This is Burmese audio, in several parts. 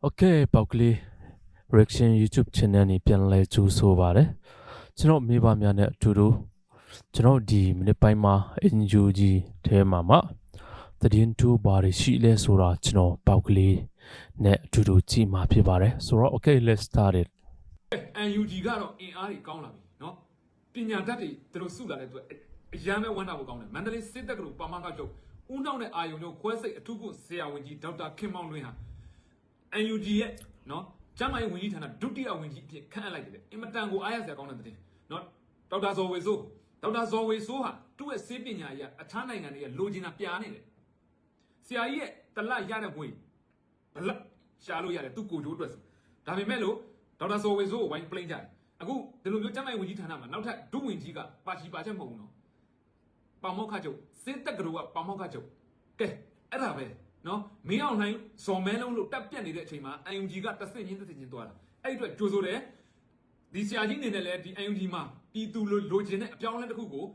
โอเคပေါက်ကလေး reaction YouTube channel นี่ပြန်လဲကြိုးဆိုပါတယ်ကျွန်တော်မိဘများနဲ့အတူတူကျွန်တော်ဒီမိနစ်ပိုင်းမှာ NGO ကြီးထဲမှာမှသတင်းတူဘာတွေရှိလဲဆိုတာကျွန်တော်ပေါက်ကလေးနဲ့အတူတူကြည့်မှာဖြစ်ပါတယ်ဆိုတော့ okay let's start it UNUG ကတော့အင်အားတွေကောင်းလာပြီเนาะပညာတတ်တွေသူတို့စုလာတဲ့အတွက်အရန်ပဲဝမ်းတာဖို့ကောင်းတယ်မန္တလေးစစ်တပ်ကလို့ပါမကချုပ်ဦးနှောက်နဲ့အာယုံတို့ခွဲစိတ်အထူးကုဆရာဝန်ကြီးဒေါက်တာခင်မောင်လွင်ဟာ NUG ရဲ့နော်ကျမ်းမာရေးဝန်ကြီးဌာနဒုတိယဝန်ကြီးအဖြစ်ခန့်အပ်လိုက်တယ်အင်မတန်ကိုအားရစရာကောင်းတဲ့သတင်းနော်ဒေါက်တာဇော်ဝေဆိုးဒေါက်တာဇော်ဝေဆိုးဟာသူ့ရဲ့စေပညာအရအခြားနိုင်ငံတွေကလိုချင်တာပြားနေတယ်ဆရာကြီးရဲ့တလရတဲ့ငွေဘလရှာလို့ရတယ်သူ့ကိုကြိုးအတွက်ဆိုဒါပေမဲ့လို့ဒေါက်တာဇော်ဝေဆိုးကိုဝိုင်းပလိန်ကြတယ်အခုဒီလိုမျိုးကျမ်းမာရေးဝန်ကြီးဌာနမှာနောက်ထပ်ဒုဝန်ကြီးကပါချီပါချက်မဟုတ်ဘူးနော်ပါမောက္ခချုပ်စေတက်ကတော်ကပါမောက္ခချုပ်ကဲအဲ့ဒါပဲ နော်မင်းအောင်လှိုင်းဇော်မဲလုံးလို့တက်ပြက်နေတဲ့အချိန်မှာ UNG ကတဆင့်ချင်းတဆင့်ချင်းသွားတာအဲ့ဒီအတွက်ကြိုးဆိုတယ်ဒီဆရာကြီးအနေနဲ့လည်းဒီ UNG မှာပြည်သူလိုလိုချင်တဲ့အပြောင်းအလဲတစ်ခုကို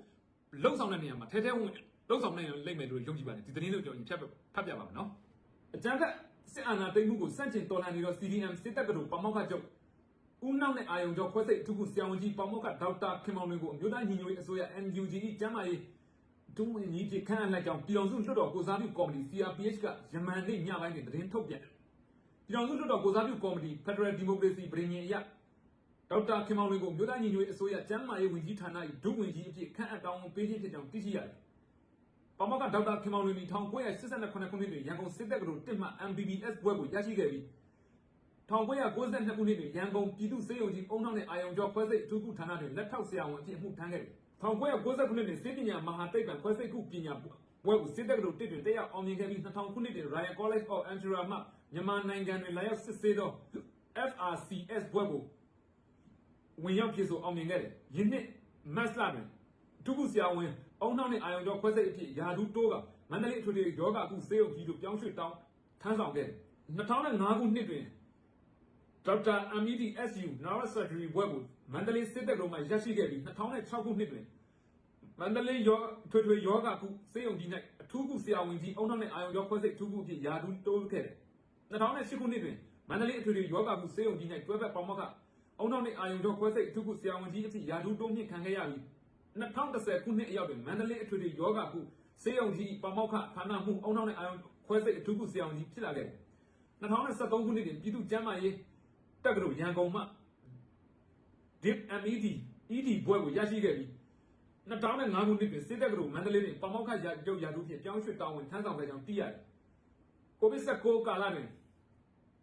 လှုပ်ဆောင်တဲ့နေရာမှာထဲထဲဝင်လှုပ်ဆောင်နိုင်လိမ့်မယ်လို့ယုံကြည်ပါတယ်ဒီသတင်းလေးကိုကျွန်တော်ဖြတ်ဖတ်ပြပါမယ်နော်အကြမ်းဖက်စစ်အာဏာသိမ်းမှုကိုစန့်ကျင်တော်လှန်နေတော့ CDM စစ်တပ်ကတော်ပါမောက္ခချုပ်ဦးနောက်နဲ့အာယုံကျော်ခွဲစိတ်အထူးကုဆရာဝန်ကြီးပေါမောက်ကဒေါက်တာခင်မောင်လွင်ကိုအမျိုးသားညီညွတ်ရေးအစိုးရ NUG ၏ကျန်းမာရေး ဒုဝန်ကြီးဖြစ်ခန့်အပ်လိုက်ကြောင်းပြည်တော်စုလွှတ်တော်ကိုစားပြုကော်မတီ CRPH ကယမန်နေ့ညပိုင်းတွင်သတင်းထုတ်ပြန်တယ်။ပြည်တော်စုလွှတ်တော်ကိုစားပြုကော်မတီ Federal Democracy ပြည်ညင်အရဒေါက်တာခင်မောင်လွင်ကိုအမျိုးသားညီညွတ်ရေးအစိုးရကျန်းမာရေးဝန်ကြီးဌာန၏ဒုဝန်ကြီးအဖြစ်ခန့်အပ်တောင်းဝန်ပေးခြင်းဖြစ်ကြောင်းသိရှိရတယ်။ပမောက်ကဒေါက်တာခင်မောင်လွင်သည်1982ခုနှစ်တွင်ရန်ကုန်စစ်တပ်ကတော်တစ်မှ MBBS ဘွဲ့ကိုရရှိခဲ့ပြီး1992ခုနှစ်တွင်ရန်ကုန်ပြည်သူ့စေယုံကြီးအုံနောက်နဲ့အာယုံကျော်ခွဲစိတ်အထူးကုဌာနတွင်လက်ထောက်ဆရာဝန်အဖြစ်အမှုထမ်းခဲ့တယ်။ 1990ခုနှစ်တွင်စေပညာမဟာတိတ်ပံခွဲစိတ်ကုပညာဘွဲ့ကိုစစ်တပ်ကတော်တစ်တွင်တက်ရောက်အောင်မြင်ခဲ့ပြီး2000ခုနှစ်တွင် Royal College of Andorra မှမြန်မာနိုင်ငံတွင်လာရောက်စစ်ဆေးသော FRCS ဘွဲ့ကိုဝင်ရောက်ဖြစ်ဆိုအောင်မြင်ခဲ့တယ်။ယင်းနှစ်မတ်လတွင်ဒုက္ခဆရာဝန်အုံနောက်နဲ့အာယုံကျော်ခွဲစိတ်အဖြစ်ယာဒူးတိုးကမန္တလေးအထွေထွေယောဂကုစေယုံကြီးတို့ပြောင်းရွှေ့တောင်းထမ်းဆောင်ခဲ့တယ်။2005ခုနှစ်တွင် ဒေါက်တာအမီဒီ SU Neural Surgery ဘွဲ့ကိုမန္တလေးစစ်တပ်လုံးမှာရရှိခဲ့ပြီး2006ခုနှစ်တွင်မန္တလေးရောထွေထွေယောဂကုစေယုံကြီး၌အထူးကုဆရာဝန်ကြီးအုံနောက်နဲ့အာယုံကျော်ခွဲစိတ်အထူးကုအဖြစ်ယာဒူးတိုးခဲ့တယ်။2008ခုနှစ်တွင်မန္တလေးအထွေထွေယောဂကုစေယုံကြီး၌တွဲဘက်ပေါမောက်ကအုံနောက်နဲ့အာယုံကျော်ခွဲစိတ်အထူးကုဆရာဝန်ကြီးအဖြစ်ယာဒူးတိုးမြင့်ခံခဲ့ရပြီး2010ခုနှစ်အရောက်တွင်မန္တလေးအထွေထွေယောဂကုစေယုံကြီးပေါမောက်ခဌာနမှုအုံနောက်နဲ့အာယုံခွဲစိတ်အထူးကုဆရာဝန်ကြီးဖြစ်လာခဲ့တယ်။2023ခုနှစ်တွင်ပြည်သူ့ကျန်းမာရေး တက္ကသိုလ်ရန်ကုန်မှ DIP MED ED ဘွဲ့ကိုရရှိခဲ့ပြီး2005ခုနှစ်တွင်စစ်တက္ကသိုလ်မန္တလေးတွင်ပမောက္ခရာကျုပ်ရာထူးဖြင့်ပြောင်းရွှေ့တောင်းဝင်ထမ်းဆောင်ခဲ့ကြောင်းသိရတယ်။ကိုဗစ် 19 ကာလတွင်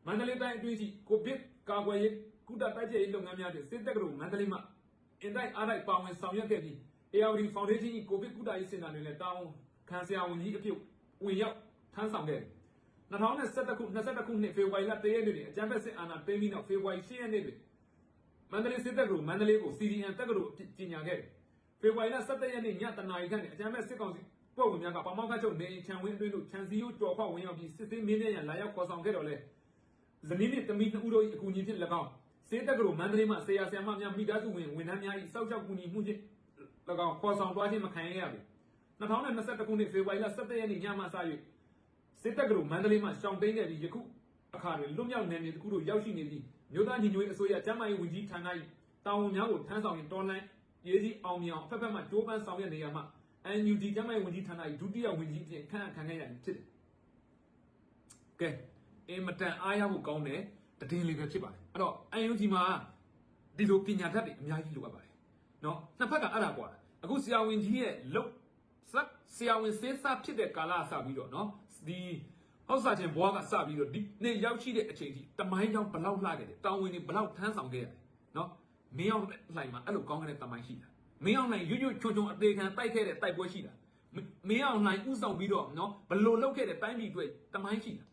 မန္တလေးတိုင်းအတွင်းရှိကိုဗစ်ကာကွယ်ရေးကုသတိုက်ဖျက်ရေးလုပ်ငန်းများတွင်စစ်တက္ကသိုလ်မန္တလေးမှအင်တိုက်အားတိုက်ပါဝင်ဆောင်ရွက်ခဲ့ပြီး ARD Foundation ၏ကိုဗစ်ကုသရေးစင်တာတွင်လည်းတာဝန်ခံဆရာဝန်ကြီးအဖြစ်ဝင်ရောက်ထမ်းဆောင်ခဲ့တယ်။ 2021ခု22ခုနှစ်ဖေဖော်ဝါရီလ1ရက်နေ့တွင်အကြမ်းဖက်စစ်အာဏာသိမ်းပြီးနောက်ဖေဖော်ဝါရီ10ရက်နေ့တွင်မန္တလေးစစ်တပ်ကမန္တလေးကို CDN တက္ကသိုလ်ကြီးညာခဲ့တယ်။ဖေဖော်ဝါရီလ17ရက်နေ့ညတနာရီခန့်တွင်အကြမ်းဖက်စစ်ကောင်စီဖွဲ့ဝင်များကပမောက္ခချုပ်နေအိမ်ခြံဝင်းအတွင်းသို့ခြံစည်းရိုးကြော်ဖောက်ဝင်ရောက်ပြီးစစ်သေးမင်းများရန်လာရောက်ခေါ်ဆောင်ခဲ့တော်လဲဇနီးနှင့်တမီးနှစ်ဦးတို့၏အကူအညီဖြင့်၎င်းစေတက္ကသိုလ်မန္တလေးမှဆရာဆရာမများမိသားစုဝင်ဝန်ထမ်းများ၏စောက်ချောက်ကူညီမှုဖြင့်၎င်းခေါ်ဆောင်သွားခြင်းမခံရရပေ2021ခုနှစ်ဖေဖော်ဝါရီလ17ရက်နေ့ညမှစ၍ စစ်တပ်ကမန္တလေးမှရှောင်တိန်ခဲ့ပြီးယခုအခါတွင်လွတ်မြောက်နယ်မြေတစ်ခုသို့ရောက်ရှိနေပြီးမြို့သားညီညွတ်ရေးအစိုးရကျန်းမာရေးဝန်ကြီးဌာန၏တာဝန်များကိုထမ်းဆောင်ရင်တော်လှန်ရေးကြီးအောင်မြင်အောင်ဖက်ဖက်မှကြိုးပမ်းဆောင်ရွက်နေရမှာ NUG ကျန်းမာရေးဝန်ကြီးဌာန၏ဒုတိယဝန်ကြီးအဖြစ်ခန့်အပ်ခံခဲ့ရပြီဖြစ်တယ်။ကဲအင်မတန်အားရဖို့ကောင်းတဲ့တည်င်းလေးပဲဖြစ်ပါတယ်။အဲ့တော့ NUG မှာဒီလိုပညာတတ်တွေအများကြီးလိုအပ်ပါတယ်။နော်နှစ်ဖက်ကအဲ့ဒါကွာအခုဆရာဝန်ကြီးရဲ့လုတ်ဆက်ဆရာဝန်စေးစားဖြစ်တဲ့ကာလအစပြီးတော့နော် ဒီဟောက်စာချင်းဘွားကစပြီးတော့ဒီနေ့ရောက်ရှိတဲ့အချိန်ထိတမိုင်းကြောင်ဘလောက်လှခဲ့တယ်တောင်ဝင်တွေဘလောက်ထမ်းဆောင်ခဲ့ရတယ်နော်မင်းအောင်လှိုင်မှာအဲ့လိုကောင်းခဲ့တဲ့တမိုင်းရှိတာမင်းအောင်လှိုင်ရွရွချွန်ချွန်အသေးခံတိုက်ခဲ့တဲ့တိုက်ပွဲရှိတာမင်းအောင်လှိုင်ဥဆောင်ပြီးတော့နော်ဘလို့လောက်ခဲ့တဲ့တိုင်းပြည်အတွက်တမိုင်းရှိတာ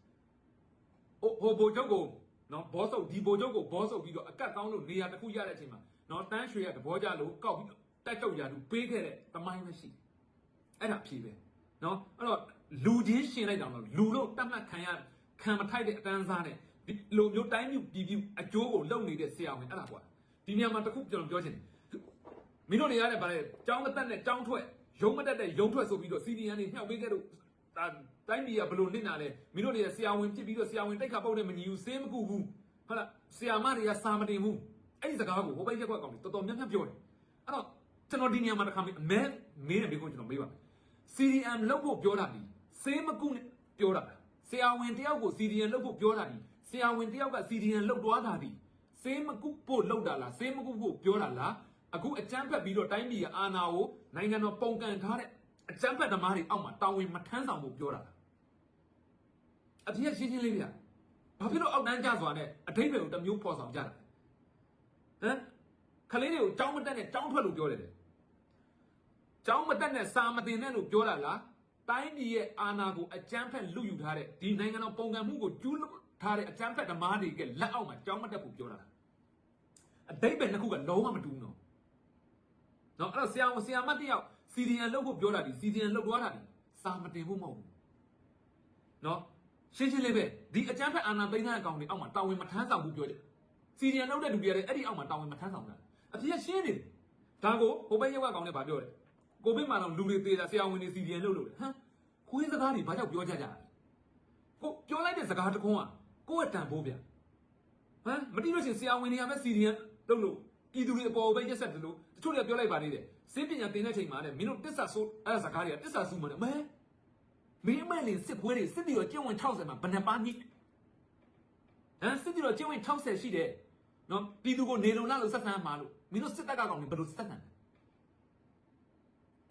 ဟိုဟိုဘိုချုပ်ကိုနော်ဘောဆုပ်ဒီဘိုချုပ်ကိုဘောဆုပ်ပြီးတော့အကတ်ကောင်းလို့နေရာတစ်ခုရတဲ့အချိန်မှာနော်တန်းရွှေရတဘောကြလို့ကောက်ပြီးတက်ချုပ်ရာသူပေးခဲ့တဲ့တမိုင်းပဲရှိတယ်အဲ့ဒါဖြေပဲနော်အဲ့တော့ လူချင်းရှင်လိုက်တာမဟုတ်လူလို့တတ်မှတ်ခံရခံမထိုက်တဲ့အတန်းစားတဲ့ဒီလိုမျိုးတိုင်းမျိုးပြည်ပြည်အကျိုးကိုလုပ်နေတဲ့ဆရာဝန်အဲ့ဒါကွာဒီနေရာမှာတခုကျွန်တော်ပြောချင်တယ်မင်းတို့တွေရတဲ့ဗါလေចောင်းမတက်နဲ့ចောင်းထွက်ရုံးမတက်တဲ့ရုံးထွက်ဆိုပြီးတော့ CDN တွေနှောက်ပေးခဲ့လို့ဒါတတိုင်းပြည်ကဘလို့နစ်နာလဲမင်းတို့တွေကဆရာဝန်ဖြစ်ပြီးတော့ဆရာဝန်တိုက်ခါပုတ်တဲ့မညီဘူးစေးမကူဘူးဟုတ်လားဆရာမတွေကစာမတင်ဘူးအဲ့ဒီစကားကိုဟိုဘက်ရက်ကွက်ကောင်တွေတော်တော်များများပြောတယ်အဲ့တော့ကျွန်တော်ဒီနေရာမှာတစ်ခါမေးအမဲမင်းနဲ့မေးခွန်းကျွန်တော်မေးပါမယ် CDM လောက်ဖို့ပြောတာဒီ စေးမကူနဲ့ပြောတာဆရာဝန်တယောက်ကို CDM လောက်ဖို့ပြောတာဒီဆရာဝန်တယောက်က CDM လောက်သွားတာဒီစေးမကူဖို့လောက်တာလားစေးမကူဖို့ပြောတာလားအခုအကြမ်းဖက်ပြီးတော့တိုင်းပြည်ကအာဏာကိုနိုင်ငံတော်ပုံကန်ထားတဲ့အကြမ်းဖက်သမားတွေအောက်မှာတာဝန်မထမ်းဆောင်ဖို့ပြောတာလားအပြည့်ရှင်းရှင်းလေးဗျဘာဖြစ်လို့အောက်တန်းကြစွာနဲ့အထိပ္ပယ်ကိုတစ်မျိုးပေါ်ဆောင်ကြတာဟမ်ခလေးတွေကိုကြောင်းမတက်နဲ့ကြောင်းထွက်လို့ပြောတယ်လေကျောင်းမတက်နဲ့စာမတင်နဲ့လို့ပြောတာလား တိုင်းပြည်ရဲ့အာဏာကိုအကြမ်းဖက်လူယူထားတဲ့ဒီနိုင်ငံတော်ပုံကံမှုကိုကျူးလွန်ထားတဲ့အကြမ်းဖက်ဓမ္မတွေကလက်အောက်မှာကျောင်းမတက်ဖို့ပြောတာလားအတိတ်ပဲနှစ်ခုကလုံးဝမတူဘူးနော်နော်အဲ့တော့ဆရာဆရာမတယောက်စီဒီအန်လုပ်ဖို့ပြောတာဒီစီဒီအန်လုပ်သွားတာဒီစာမတင်ဖို့မဟုတ်ဘူးနော်ရှင်းရှင်းလေးပဲဒီအကြမ်းဖက်အာဏာသိမ်းတဲ့အကောင်တွေအောက်မှာတာဝန်မထမ်းဆောင်ဘူးပြောတယ်စီဒီအန်လုပ်တဲ့လူတွေလည်းအဲ့ဒီအောက်မှာတာဝန်မထမ်းဆောင်တာအပြည့်ရှင်းနေတယ်ဒါကိုဟိုဘက်ရက်ဝက်ကောင်နဲ့ဗာပြောတယ် ကိုဗစ်မှာတော့လူတွေသေးတာဆရာဝန်တွေစီဒီအန်လုပ်လို့လေဟမ်ခွေးစကားတွေဘာကြောင့်ပြောကြကြလဲကိုပြောလိုက်တဲ့စကားတစ်ခုကကိုယ့်ရဲ့တန်ဖိုးဗျဟမ်မတိလို့ရှရင်ဆရာဝန်တွေကမဲ့စီဒီအန်လုပ်လို့ပြည်သူတွေအပေါ်ပဲရက်ဆက်တယ်လို့တချို့တွေကပြောလိုက်ပါသေးတယ်စစ်ပညာသင်တဲ့ချိန်မှာလည်းမင်းတို့တစ္ဆာဆိုးအဲ့ဒါစကားတွေကတစ္ဆာဆူမှလည်းမဲမင်းအမဲလင်စစ်ခွေးတွေစစ်တီတော်ကျင့်ဝင်60မှာဘယ်နှပါနိဟမ်စစ်တီတော်ကျင့်ဝင်60ရှိတယ်နော်ပြည်သူကိုနေလုံလာလို့ဆက်ဆံမှာလို့မင်းတို့စစ်တပ်ကကောင်တွေဘယ်လိုဆက်ဆံလဲ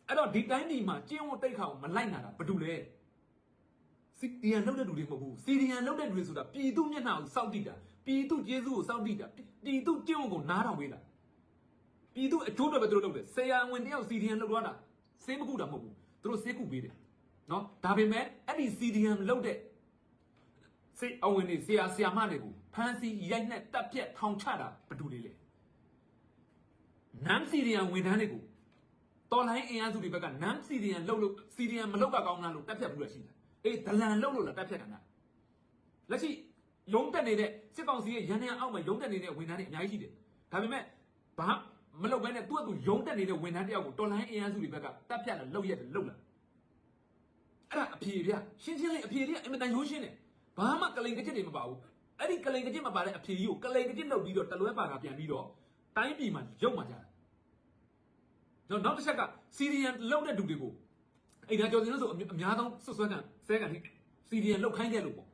အဲ့တော့ဒီတိုင်းဒီမှာကျင်းဝတ်တိတ်ခါကိုမလိုက်နာတာဘာလို့လဲစီဒီယန်လောက်တဲ့လူတွေမဟုတ်ဘူးစီဒီယန်လောက်တဲ့လူတွေဆိုတာပြည်သူမျက်နှာကိုစောင့်တည်တာပြည်သူကျေးဇူးကိုစောင့်တည်တာပြည်သူကျင်းဝတ်ကိုနားထောင်ပေးတာပြည်သူအကျိုးတော်ပဲသူတို့လုပ်တယ်ဆရာဝန်တယောက်စီဒီယန်လောက်သွားတာစေးမကူတာမဟုတ်ဘူးသူတို့စေးကူပေးတယ်နော်ဒါပေမဲ့အဲ့ဒီစီဒီယန်လောက်တဲ့စေးအဝင်တွေဆရာဆရာမတွေကိုဖမ်းဆီးရိုက်နှက်တပ်ဖြတ်ထောင်ချတာဘာလို့လဲလဲနမ်စီဒီယန်ဝန်ထမ်းတွေကို တော်လိုင်းအင်အားစုတွေဘက်ကနမ်စီဒီယန်လှုပ်လို့စီဒီယန်မလှုပ်ကကောင်းလားလို့တက်ဖြတ်ဘူးလို့ရှိတယ်အေးဒလန်လှုပ်လို့လားတက်ဖြတ်တာလားလက်ရှိရုံးတက်နေတဲ့စစ်ကောင်စီရဲ့ရန်ရန်အောက်မှာရုံးတက်နေတဲ့ဝန်ထမ်းတွေအများကြီးရှိတယ်ဒါပေမဲ့ဘာမလှုပ်ဘဲနဲ့သူ့အတူရုံးတက်နေတဲ့ဝန်ထမ်းတယောက်ကိုတော်လိုင်းအင်အားစုတွေဘက်ကတက်ဖြတ်လားလှုပ်ရက်တယ်လှုပ်လားအဲ့ဒါအဖြေဗျရှင်းရှင်းလေးအဖြေလေးကအင်မတန်ရိုးရှင်းတယ်ဘာမှကလိန်ကကြစ်တွေမပါဘူးအဲ့ဒီကလိန်ကကြစ်မပါတဲ့အဖြေကြီးကိုကလိန်ကကြစ်လှုပ်ပြီးတော့တလွဲပါတာပြန်ပြီးတော့တိုင်းပြည်မှာရုပ်မှာကြတယ် နော်နောက်တစ်ချက်ကစီရီယန်လောက်တဲ့လူတွေကိုအဲ့ဒါကြောင့်ကျွန်တော်ဆိုအများအများဆုံးဆွဆွဲကန်ဆဲကန်ဒီစီရီယန်လောက်ခိုင်းခဲ့လို့ပေါ့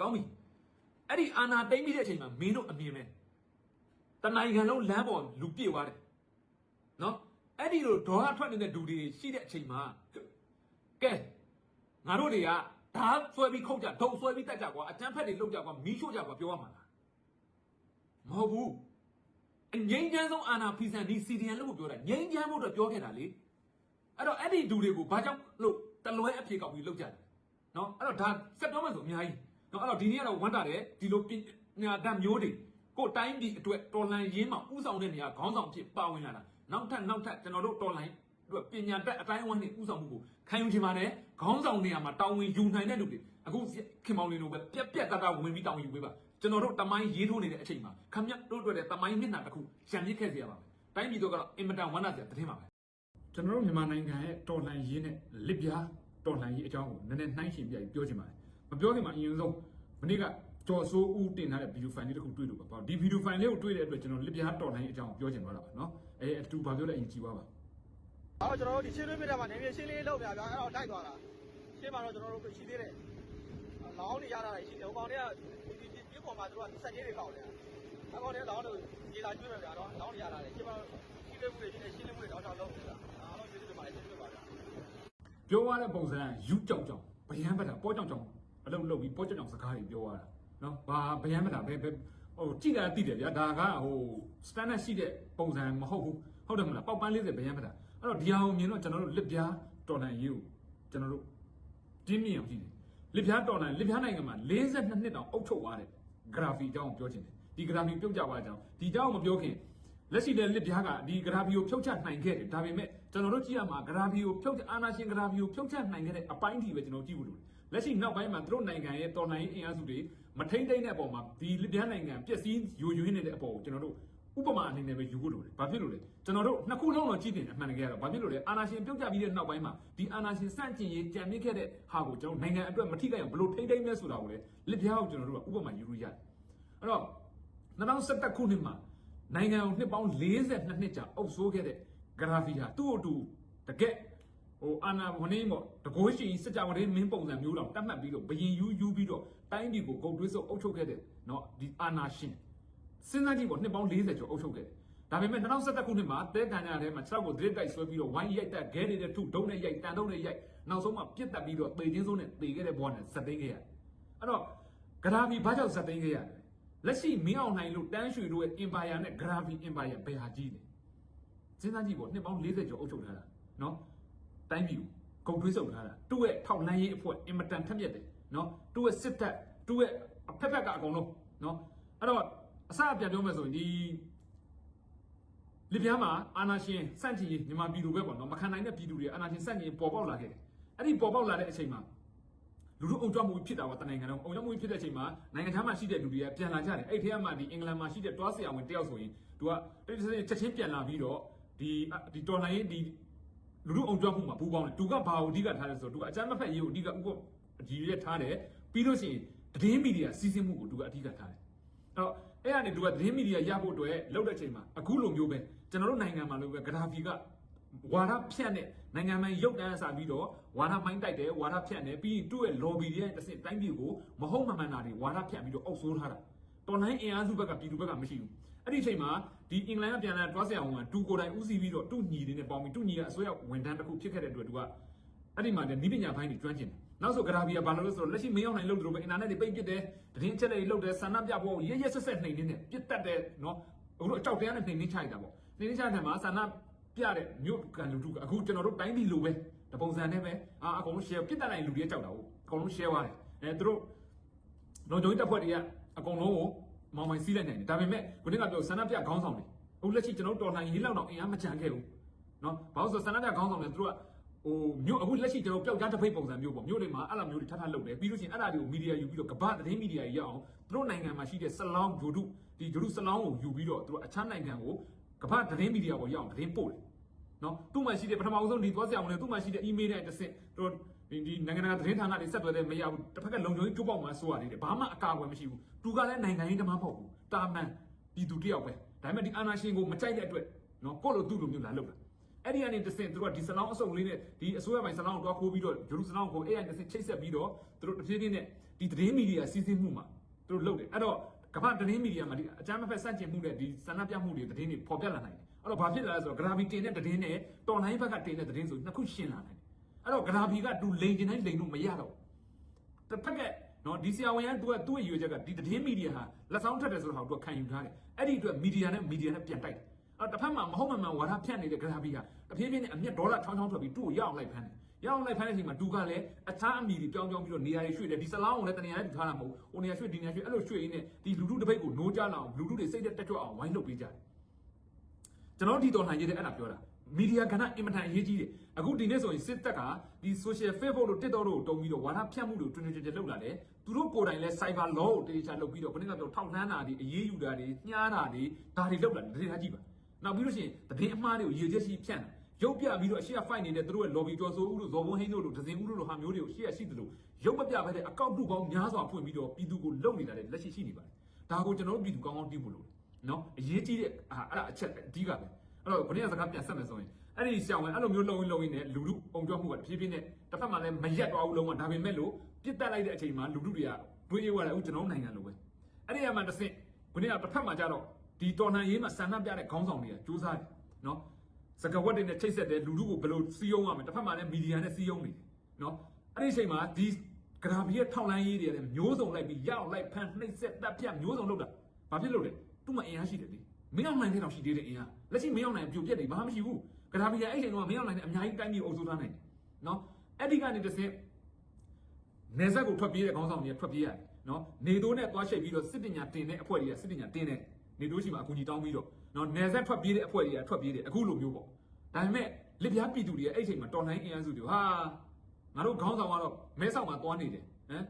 ကောင်းပြီအဲ့ဒီအာနာတိမ့်ပြီးတဲ့အချိန်မှာမင်းတို့အမြင်ပဲတနိုင်ငံလုံးလမ်းပေါ်လူပြည့်သွားတယ်နော်အဲ့ဒီလိုဒေါ်လာထွက်နေတဲ့လူတွေရှိတဲ့အချိန်မှာကဲငါတို့တွေကဓာတ်ဆွဲပြီးခုတ်ကြဒုံဆွဲပြီးတက်ကြကွာအတန်းဖက်တွေလှုပ်ကြကွာမီးရှို့ကြကွာပြောရမှာလားမဟုတ်ဘူး အငိမ့်ချမ်းဆုံးအာနာဖီဆန်ဒီစီဒီယန်လို့ပြောတာငိမ့်ချမ်းဖို့တော့ပြောခဲ့တာလေအဲ့တော့အဲ့ဒီဒူတွေကိုဘာကြောင့်လို့တလွဲအဖြေကောက်ပြီးလောက်ကြတယ်နော်အဲ့တော့ဒါဆက်ပြောမယ်ဆိုအများကြီးနော်အဲ့တော့ဒီနေ့ကတော့ဝမ်းတာတယ်ဒီလိုပညာတတ်မျိုးတွေကိုယ်တိုင်းပြည်အတွက်တော်လန်ရင်းမှာဥဆောင်တဲ့နေရာခေါင်းဆောင်ဖြစ်ပါဝင်လာတာနောက်ထပ်နောက်ထပ်ကျွန်တော်တို့တော်လန်အတွက်ပညာတတ်အတိုင်းအဝိုင်းနဲ့ဥဆောင်မှုကိုခံယူချင်ပါတယ်ခေါင်းဆောင်နေရာမှာတာဝန်ယူနိုင်တဲ့လူတွေအခုခင်မောင်လင်းတို့ပဲပြက်ပြက်တတ်တာဝင်ပြီးတာဝန်ယူပေးပါ ကျွန်တော်တို့တမိုင်းရေးထိုးနေတဲ့အချိန်မှာခမရတို့အတွက်လည်းတမိုင်းမျက်နှာတစ်ခုရံပြစ်ခဲ့စေရပါမယ်။တိုင်းပြည်တို့ကတော့အင်မတန်ဝမ်းသာစရာသတင်းပါပဲ။ကျွန်တော်တို့မြန်မာနိုင်ငံရဲ့တော်လှန်ရေးနဲ့လစ်ပြားတော်လှန်ရေးအကြောင်းကိုနည်းနည်းနှိုင်းယှဉ်ပြပြီးပြောချင်ပါတယ်။မပြောခင်မှာအရင်ဆုံးမနေ့ကကျော်စိုးဦးတင်ထားတဲ့ဗီဒီယိုဖိုင်လေးတစ်ခုတွေ့လို့ပါပေါ့။ဒီဗီဒီယိုဖိုင်လေးကိုတွေ့တဲ့အတွက်ကျွန်တော်လစ်ပြားတော်လှန်ရေးအကြောင်းကိုပြောချင်သွားတာပါနော်။အဲအတူပါပြောလဲအရင်ကြည့်ပါပါ။အော်ကျွန်တော်တို့ဒီရှင်းလင်းပြတာမှာနေပြည်ရှင်းလင်းလောက်ပြဗျာအဲ့တော့လိုက်သွားတာ။ရှင်းမှာတော့ကျွန်တော်တို့ရှိသေးတယ်။လောင်းနေရတာရှိတယ်။ဟိုကောင်တွေက ပေါ်မှာသူကစက်ကြီးတွေကောက်တယ်အကောင်တွေလောင်းလို့ရေလာကျွေးမယ်ဗျာတော့လောင်းနေရတာလေရှင်းမှာရှင်းလေးမှုတွေရှင်းလေးမှုတွေတော့တော့လုံးနေတာအားလုံးကျေးဇူးတင်ပါတယ်ကျေးဇူးတင်ပါဗျာပြောရတဲ့ပုံစံယူကြောင်ကြောင်ဗျံပက်တာပေါ်ကြောင်ကြောင်အလုံးလုံးပြီးပေါ်ကြောင်ကြောင်စကားတွေပြောရတာနော်ဘာဗျံပက်တာဘယ်ဘယ်ဟိုကြည့်တာသိတယ်ဗျာဒါကဟို standard ရှိတဲ့ပုံစံမဟုတ်ဘူးဟုတ်တယ်မလားပေါက်ပန်း40ဗျံပက်တာအဲ့တော့ဒီဟာကိုမြင်တော့ကျွန်တော်တို့လစ်ပြားတော်လန်ရေးကိုကျွန်တော်တို့တင်းမြင့်အောင်ကြည့်တယ်လစ်ပြားတော်လန်လစ်ပြားနိုင်ငံမှာ42နှစ်တောင်အုပ်ချုပ်သွားတဲ့ graphic အကြောင်းကိုပြောချင်တယ်ဒီ graphic ပြုတ်ကြသွားကြအောင်ဒီအကြောင်းကိုမပြောခင်လက်ရှိတဲ့လစ်ပြားကဒီဂရာဖီကိုဖြုတ်ချနိုင်ခဲ့တယ်ဒါပေမဲ့ကျွန်တော်တို့ကြည့်ရမှာဂရာဖီကိုဖြုတ်ချအာနာရှင်ဂရာဖီကိုဖြုတ်ချနိုင်ခဲ့တဲ့အပိုင်းဒီပဲကျွန်တော်ကြည့်ဖို့လိုတယ်လက်ရှိနောက်ပိုင်းမှာသူတို့နိုင်ငံရဲ့တော်လှန်ရေးအင်အားစုတွေမထိမ့်သိမ့်တဲ့အပေါ်မှာဒီလစ်ပြားနိုင်ငံပျက်စီးယိုယွင်းနေတဲ့အပေါ်ကိုကျွန်တော်တို့ ဥ ဥပမာအနေနဲ့ပဲယူဖို့လိုတယ်ဘာဖြစ်လို့လဲကျွန်တော်တို့နှစ်ခုလုံးတော့ကြည့်တင်တယ်အမှန်တကယ်ကတော့ဘာဖြစ်လို့လဲအာနာရှင်ပြုတ်ကြပြီးတဲ့နောက်ပိုင်းမှာဒီအာနာရှင်စန့်ကျင်ရေးကြံမြင့်ခဲ့တဲ့ဟာကိုကျွန်တော်နိုင်ငံအတွက်မထိခိုက်အောင်ဘယ်လိုထိမ့်သိမ်းလဲဆိုတာကိုလည်းလက်ပြားကိုကျွန်တော်တို့ကဥပမာယူလို့ရတယ်အဲ့တော့2017ခုနှစ်မှာနိုင်ငံကိုနှစ်ပေါင်း42နှစ်ကြာအုပ်စိုးခဲ့တဲ့ဂရာဖီဟာသူ့အတူတကက်ဟိုအာနာဝနင်းပေါ့တကိုးရှင်စကြဝဠာမင်းပုံစံမျိုးတော့တတ်မှတ်ပြီးတော့ဘယင်ယူယူပြီးတော့တိုင်းပြည်ကိုဂုတ်တွင်းစုပ်အုပ်ချုပ်ခဲ့တဲ့เนาะဒီအာနာရှင် စဉ်းစားကြည့်ပေါ့နှစ်ပေါင်း40ကျော်အုပ်ချုပ်ခဲ့တယ်။ဒါပေမဲ့2017ခုနှစ်မှာတဲကန်ရထဲမှာ6ကိုဒရစ်တိုက်ဆွဲပြီးတော့ဝိုင်းရိုက်တက်ဂဲနေတဲ့ထုဒုံနဲ့ရိုက်တန်ဒုံနဲ့ရိုက်နောက်ဆုံးမှာပြစ်တက်ပြီးတော့တေချင်းစိုးနဲ့တေခဲ့တဲ့ဘဝနဲ့ဇက်သိမ်းခဲ့ရတယ်။အဲ့တော့ဂရာဖီဘာကြောင့်ဇက်သိမ်းခဲ့ရလဲ။လက်ရှိမင်းအောင်နိုင်လို့တန်းရွှေတို့ရဲ့ empire နဲ့ဂရာဖီ empire ဘယ်ဟာကြီးလဲ။စဉ်းစားကြည့်ပေါ့နှစ်ပေါင်း40ကျော်အုပ်ချုပ်ထားတာနော်။တိုင်းပြည်ကိုဂုံထွေးဆုပ်ထားတာသူ့ရဲ့ထောက်လန်းရေးအဖွဲ့အင်မတန်ထက်မြက်တယ်နော်။သူ့ရဲ့စစ်တပ်သူ့ရဲ့အဖက်ဖက်ကအကုန်လုံးနော်။အဲ့တော့ အစအပြတ်ပြောမယ်ဆိုရင်ဒီလစ်ပြားမှာအာနာရှင်စန့်ကျင်ရေးမြန်မာပြည်သူပဲပေါ့နော်မခံနိုင်တဲ့ပြည်သူတွေအာနာရှင်စန့်ကျင်ရေးပေါ်ပေါက်လာခဲ့တယ်အဲ့ဒီပေါ်ပေါက်လာတဲ့အချိန်မှာလူတို့အုံကြွမှုဖြစ်တာကတနိုင်ငံလုံးအုံကြွမှုဖြစ်တဲ့အချိန်မှာနိုင်ငံခြားမှာရှိတဲ့လူတွေကပြန်လာကြတယ်အဲ့ထဲမှာဒီအင်္ဂလန်မှာရှိတဲ့တွားဆရာဝန်တယောက်ဆိုရင်သူကတိတိကျကျချက်ချင်းပြန်လာပြီးတော့ဒီဒီတော်လိုင်းရေးဒီလူတို့အုံကြွမှုမှာပူးပေါင်းတယ်သူကဘာကိုအဓိကထားလဲဆိုတော့သူကအကြမ်းမဖက်ရေးကိုအဓိကဥပဒီရဲထားတယ်ပြီးလို့ရှိရင်သတင်းမီဒီယာစီးဆင်းမှုကိုသူကအဓိကထားတယ်အဲ့တော့ အဲ့ကနေသူကသတင်းမီဒီယာရဖို့အတွက်လောက်တဲ့ချိန်မှာအခုလိုမျိုးပဲကျွန်တော်တို့နိုင်ငံမှာလို့ပဲဂရာဖီကဝါဒဖြန့်တဲ့နိုင်ငံမှန်ရုပ်တန်းအစားပြီးတော့ဝါဒမိုင်းတိုက်တယ်ဝါဒဖြန့်တယ်ပြီးရင်သူ့ရဲ့ lobby တွေရဲ့တစ်စင်တိုင်းပြည်ကိုမဟုတ်မမှန်တာတွေဝါဒဖြန့်ပြီးတော့အုပ်ဆိုးထားတာတော်လိုင်းအင်အားစုဘက်ကပြည်သူဘက်ကမရှိဘူးအဲ့ဒီအချိန်မှာဒီအင်္ဂလန်ကပြန်လာတွားဆရာဝန်ကတူကိုယ်တိုင်ဦးစီးပြီးတော့သူ့ညီတွေနဲ့ပေါင်းပြီးသူ့ညီကအစိုးရဝန်ထမ်းတစ်ခုဖြစ်ခဲ့တဲ့အတွက်သူကအဲ့ဒီမှာလည်းနီးပညာပိုင်းတွေကျွမ်းကျင်တယ် နောက်ဆိုဂရာဖီကဘာလို့လဲဆိုတော့လက်ရှိမင်းအောင်နိုင်လုပ်တယ်လို့ပဲအင်တာနက်တွေပိတ်ပစ်တယ်တရင်ချက်တွေလုပ်တယ်ဆန္ဒပြဖို့ရရဆက်ဆက်နှိမ်နေတယ်ပြစ်တက်တယ်နော်အခုတော့အကြောက်တရားနဲ့နှိမ်နေချိုက်တာပေါ့နှိမ်နေချိုက်တယ်မှာဆန္ဒပြတဲ့မြို့ကန်လူထုကအခုကျွန်တော်တို့တိုင်းပြည်လိုပဲတပုံစံနဲ့ပဲအာအကုန်လုံး share ပြစ်တက်နိုင်လူတွေကြောက်တာဟုတ်အကုန်လုံး share သွားတယ်အဲသူတို့တော့ဂျုံတပ်ဖွဲ့တွေကအကုန်လုံးကိုမောင်မိုင်စီးလိုက်နိုင်တယ်ဒါပေမဲ့ခုနကပြောဆန္ဒပြခေါင်းဆောင်တွေအခုလက်ရှိကျွန်တော်တို့တော်လှန်ရေးလောက်တော့အင်အားမကြံခဲ့ဘူးနော်ဘာလို့ဆိုဆန္ဒပြခေါင်းဆောင်တွေသူတို့က ဟိုမြို့အခုလက်ရှိကျွန်တော်ပျောက်ကြားတစ်ဖိတ်ပုံစံမျိုးပေါ့မြို့တွေမှာအဲ့လိုမျိုးတွေထပ်ထပ်လုပ်တယ်ပြီးလို့ရှိရင်အဲ့ဒါတွေကိုမီဒီယာယူပြီးတော့ကမ္ဘာသတင်းမီဒီယာကြီးရအောင်သူတို့နိုင်ငံမှာရှိတဲ့ဆလောင်းဂျိုဒုဒီဂျိုဒုဆလောင်းကိုယူပြီးတော့သူတို့အခြားနိုင်ငံကိုကမ္ဘာသတင်းမီဒီယာပေါ်ရအောင်သတင်းပို့တယ်နော်သူ့မှာရှိတဲ့ပထမဆုံးဒီသွားစရာဝင်လေသူ့မှာရှိတဲ့ email နဲ့တစ်ဆင့်သူတို့ဒီဒီနိုင်ငံတကာသတင်းဌာနတွေဆက်သွယ်တဲ့မရဘူးတစ်ဖက်ကလုံခြုံရေးကျိုးပေါက်မှာဆိုရတယ်ဘာမှအကာအကွယ်မရှိဘူးသူကလည်းနိုင်ငံရေးတမမဟုတ်ဘူးတာမန်ပြည်သူတယောက်ပဲဒါပေမဲ့ဒီအာနာရှင်ကိုမကြိုက်တဲ့အတွက်နော်ကိုယ့်လိုသူ့လိုမျိုးလာလုပ်တာ အဲ့ဒီကနေတစ်ဆင့်သူတို့ကဒီဆလောင်းအစုံလေးနဲ့ဒီအစိုးရပိုင်းဆလောင်းကိုတွားခိုးပြီးတော့ဂျေရုဆလောင်းကိုအဲ့ရတစ်ဆင့်ချိတ်ဆက်ပြီးတော့သူတို့တစ်ဖြည်းဖြည်းနဲ့ဒီသတင်းမီဒီယာစီးဆင်းမှုမှာသူတို့လုပ်တယ်အဲ့တော့ကမ္ဘာသတင်းမီဒီယာမှာဒီအကြမ်းမဖက်စန့်ကျင်မှုနဲ့ဒီဆန္ဒပြမှုတွေသတင်းတွေပေါ်ပြလာနိုင်တယ်အဲ့တော့ဘာဖြစ်လာလဲဆိုတော့ဂရာဖီတင်တဲ့သတင်းနဲ့တော်လိုင်းဘက်ကတင်တဲ့သတင်းဆိုနှစ်ခုရှင်းလာနိုင်တယ်အဲ့တော့ဂရာဖီကသူလိန်ကျင်တိုင်းလိန်လို့မရတော့တစ်ဖက်ကနော်ဒီဆရာဝန်ကသူကသူ့ရဲ့ရွေးချက်ကဒီသတင်းမီဒီယာဟာလက်ဆောင်ထက်တယ်ဆိုတော့သူကခံယူထားတယ်အဲ့ဒီအတွက်မီဒီယာနဲ့မီဒီယာနဲ့ပြန်တိုက်တယ် အဲ့တစ်ဖက်မှာမဟုတ်မှန်မှန်ဝါဒဖြန့်နေတဲ့ဂရာဖီဟာတဖြည်းဖြည်းနဲ့အမျက်ဒေါ်လာချောင်းချောင်းထွက်ပြီးသူ့ကိုရအောင်လိုက်ဖမ်းတယ်ရအောင်လိုက်ဖမ်းတဲ့အချိန်မှာသူကလည်းအခြားအမီတွေပြောင်းပြောင်းပြီးတော့နေရာတွေရွှေ့တယ်ဒီဆလောင်းကိုလည်းတနေရာနဲ့တူထားတာမဟုတ်ဘူးဟိုနေရာရွှေ့ဒီနေရာရွှေ့အဲ့လိုရွှေ့ရင်းနဲ့ဒီလူထုတစ်ပိတ်ကိုနိုးကြလာအောင်လူထုတွေစိတ်သက်တက်ကြွအောင်ဝိုင်းလုပ်ပေးကြတယ်ကျွန်တော်ဒီတော်လှန်ရေးတဲ့အဲ့ဒါပြောတာမီဒီယာကဏ္ဍအင်မတန်အရေးကြီးတယ်အခုဒီနေ့ဆိုရင်စစ်တပ်ကဒီ social facebook တို့ tiktok တို့တုံးပြီးတော့ဝါဒဖြန့်မှုတွေတွင်တွင်ကျယ်ကျယ်လုပ်လာတယ်သူတို့ကိုယ်တိုင်လဲ cyber law ကိုတေချာလုပ်ပြီးတော့ခဏကပြောထောက်လှမ်းတာတွေအရေးယူတာတွေညှားတာတွေဒါတွေလုပ်လာတယ်ဒါတွေကြည့်ပါ နောက်ပြီးလို့ရှိရင်သတင်းအမှားတွေကိုရေချက်ရှိဖြန့်တာရုပ်ပြပြီးတော့အရှိရ fight နေတဲ့သူတို့ရဲ့ lobby ကျော်စိုးဦးတို့ဇော်ဘုံဟင်းတို့လိုဒဇင်ဦးတို့လိုဟာမျိုးတွေကိုရှေ့ရရှိတယ်လို့ရုပ်မပြပဲတဲ့အကောက်တုပေါင်းများစွာဖွင့်ပြီးတော့ပြည်သူကိုလုံနေတာလေလက်ရှိရှိနေပါတယ်ဒါကိုကျွန်တော်တို့ပြည်သူကောင်းကောင်းသိဖို့လိုတယ်နော်အရေးကြီးတဲ့အာအဲ့ဒါအချက်အဓိကပဲအဲ့တော့ဘယ်နည်းစကားပြန်ဆက်မယ်ဆိုရင်အဲ့ဒီရှောင်းဝင်အဲ့လိုမျိုးလုံဝင်လုံဝင်နဲ့လူလူပုံကြွမှုကတဖြည်းဖြည်းနဲ့တစ်ဖက်မှာလည်းမရက်သွားဘူးလုံးဝဒါပေမဲ့လို့ပြစ်တက်လိုက်တဲ့အချိန်မှာလူလူတွေကတွေးရဝတယ်အခုကျွန်တော်နိုင်ငံလိုပဲအဲ့ဒီအမှတစ်ဆင့်ဘယ်နည်းကတစ်ဖက်မှာကြတော့ ဒီတော်နှံရေးမှာဆန္ဒပြတဲ့ခေါင်းဆောင်တွေကစူးစမ်းတယ်နော်စကဝတ်တွေနဲ့ချိတ်ဆက်တယ်လူလူကိုဘယ်လိုစီးယုံရမလဲတစ်ဖက်မှာလည်းမီဒီယာနဲ့စီးယုံနေတယ်နော်အဲ့ဒီအချိန်မှာဒီဂရာဖီရဲ့ထောက်လိုင်းရေးတွေလည်းမျိုးစုံလိုက်ပြီးရောက်လိုက်ဖန်နှိပ်ဆက်တပ်ပြမျိုးစုံလုပ်တာဘာဖြစ်လို့လဲသူ့မှာအင်အားရှိတယ်လေမင်းအောင်နိုင်တဲ့တော့ရှိသေးတယ်အင်အားလက်ရှိမင်းအောင်နိုင်ပြိုပြက်နေဘာမှမရှိဘူးဂရာဖီရဲ့အဲ့ချိန်တော့မင်းအောင်နိုင်တဲ့အများကြီးတိုင်းပြည်အုပ်စိုးထားနိုင်တယ်နော်အဲ့ဒီကနေတစ်ဆင့်နေဆက်ကိုထွက်ပြေးတဲ့ခေါင်းဆောင်တွေကထွက်ပြေးရတယ်နော်နေတိုးနဲ့သွားရှိတ်ပြီးတော့စစ်ပညာတင်တဲ့အဖွဲ့တွေကစစ်ပညာတင်တဲ့ နေတိုးရှိမှအကူကြီးတောင်းပြီးတော့နော်နေဆက်ထွက်ပြေးတဲ့အဖွဲ့တွေကထွက်ပြေးတယ်အခုလိုမျိုးပေါ့ဒါပေမဲ့လစ်ပြားပြည်သူတွေရဲ့အဲ့ချိန်မှာတော်လိုင်းအင်အားစုတွေဟာငါတို့ခေါင်းဆောင်ကတော့မဲဆောက်မှာသွားနေတယ်ဟမ်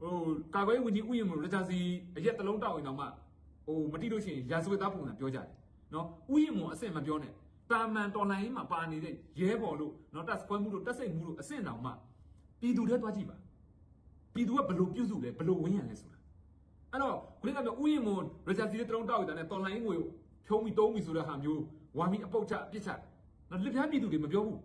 ဟိုကာကွယ်ဝင်ကြီးဥယျာဉ်ကိုရကြစီအရက်တလုံးတောက်ရင်တော့မှဟိုမတိလို့ရှိရင်ရာဇဝတ်သားပုံစံပြောကြတယ်နော်ဥယျာဉ်မွန်အဆင့်မပြောနဲ့တာမန်တော်လိုင်းမှာပါနေတဲ့ရဲဘော်လို့နော်တက်စကွဲမှုလို့တက်စိတ်မှုလို့အဆင့်တောင်မှပြည်သူတွေတွားကြည့်ပါပြည်သူကဘလို့ပြုစုလဲဘလို့ဝင်းရံလဲဆိုတာ အဲ့တော့ခုနကပြောဥယျာဉ်မွန်ရချာစီတရုံတောက်ရတဲ့တော်လိုင်းငွေကိုဖြုံးပြီးတုံးပြီးဆိုတဲ့ဟာမျိုးဝါမီအပုတ်ချအပြစ်ချနော်လက်ပြားပြည်သူတွေမပြောဘူး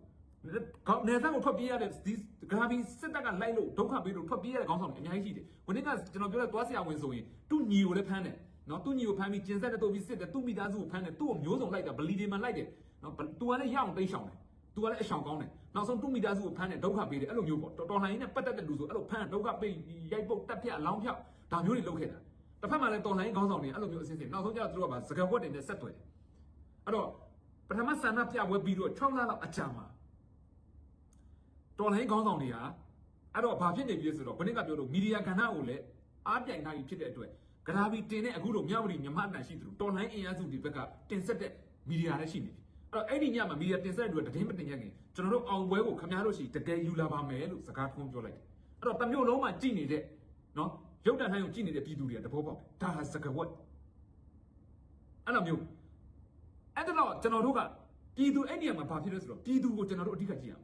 ခေါင်းနေသားကိုထွက်ပြေးရတဲ့ဒီဂရာဘီစစ်တပ်ကလိုက်လို့ဒုက္ခပေးလို့ထွက်ပြေးရတဲ့ခေါင်းဆောင်တွေအများကြီးရှိတယ်ခုနကကျွန်တော်ပြောတဲ့သွားဆရာဝန်ဆိုရင်သူ့ညီကိုလည်းဖမ်းတယ်နော်သူ့ညီကိုဖမ်းပြီးကျင်ဆက်တဲ့တုပ်ပြီးစစ်တယ်သူ့မိသားစုကိုဖမ်းတယ်သူ့ကိုမျိုးစုံလိုက်တာဗလီဒီမန်လိုက်တယ်နော်သူကလည်းရအောင်တိတ်ရှောင်တယ်သူကလည်းအရှောင်ကောင်းတယ်နောက်ဆုံးသူ့မိသားစုကိုဖမ်းတယ်ဒုက္ခပေးတယ်အဲ့လိုမျိုးပေါ့တော်တော်လှန်ရင်းနဲ့ပတ်သက်တဲ့လူဆိုအဲ့လိုဖမ်းဒုက္ခပေးရိုက်ပုတ်တက်ဖြတ်လောင်းဖြောက် ဒါမျိုးတွေလုပ်ခဲ့တာတစ်ဖက်မှာလည်းတော်လှန်ရင်းခေါင်းဆောင်တွေအဲ့လိုမျိုးအစစ်စစ်နောက်ဆုံးကျတော့သူတို့ကပါစကားဝတ်တွေနဲ့ဆက်သွယ်တယ်အဲ့တော့ပထမဆန္ဒပြပွဲပြီးတော့6လလောက်အကြာမှာတော်လှန်ရင်းခေါင်းဆောင်တွေကအဲ့တော့ဘာဖြစ်နေပြီလဲဆိုတော့ဘယ်နည်းကပြောလို့မီဒီယာကဏ္ဍကိုလည်းအားပြိုင်ထားပြီးဖြစ်တဲ့အတွက်ဂရာဘီတင်တဲ့အခုလိုမြောက်ရီမြမအတန်ရှိသလိုတော်လိုင်းအင်အားစုတွေဘက်ကတင်ဆက်တဲ့မီဒီယာလည်းရှိနေပြီအဲ့တော့အဲ့ဒီညမှာမီဒီယာတင်ဆက်တဲ့လူကတည်င်းမတင်ရခင်ကျွန်တော်တို့အောင်ပွဲကိုခမားတို့ရှိတကယ်ယူလာပါမယ်လို့စကားထုံးပြောလိုက်တယ်အဲ့တော့တမျိုးလုံးမှာကြည်နေတဲ့နော် ရုပ်တံတိုင်းကိုကြည်နေတဲ့ပြည်သူတွေကတဘောပေါက်တယ်ဒါဟာစကားဝတ်အဲ့လိုမျိုးအဲ့တော့ကျွန်တော်တို့ကပြည်သူအဲ့ဒီမှာဘာဖြစ်လဲဆိုတော့ပြည်သူကိုကျွန်တော်တို့အဓိကကြည့်ရမယ်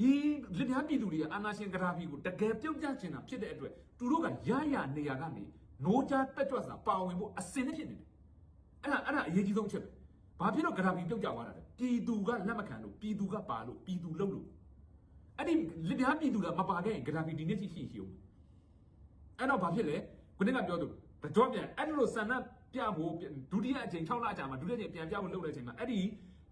ဒီလက်ပြပြည်သူတွေကအာနာရှင်ဂရာဘီကိုတကယ်ပြုတ်ကျချင်တာဖြစ်တဲ့အတွက်သူတို့ကရရနေရကနေနိုးကြားတက်ကြွစွာပါဝင်ဖို့အစင်နဲ့ဖြစ်နေတယ်အဲ့ဒါအဲ့ဒါအရေးကြီးဆုံးချက်ပဲဘာဖြစ်လို့ဂရာဘီပြုတ်ကြသွားတာလဲပြည်သူကလက်မခံလို့ပြည်သူကပါလို့ပြည်သူလုံလို့အဲ့ဒီလက်ပြားပြည်သူကမပါခဲ့ရင်ဂရာဘီဒီနေ့ရှိရှိရှိအောင် အဲ့တော့ဘာဖြစ်လဲခုနကပြောသူတကြောပြန်အဲ့လိုဆန္ဒပြဖို့ဒုတိယအချိန်6လအကြာမှာဒုတိယအချိန်ပြန်ပြဖို့လုပ်တဲ့အချိန်မှာအဲ့ဒီ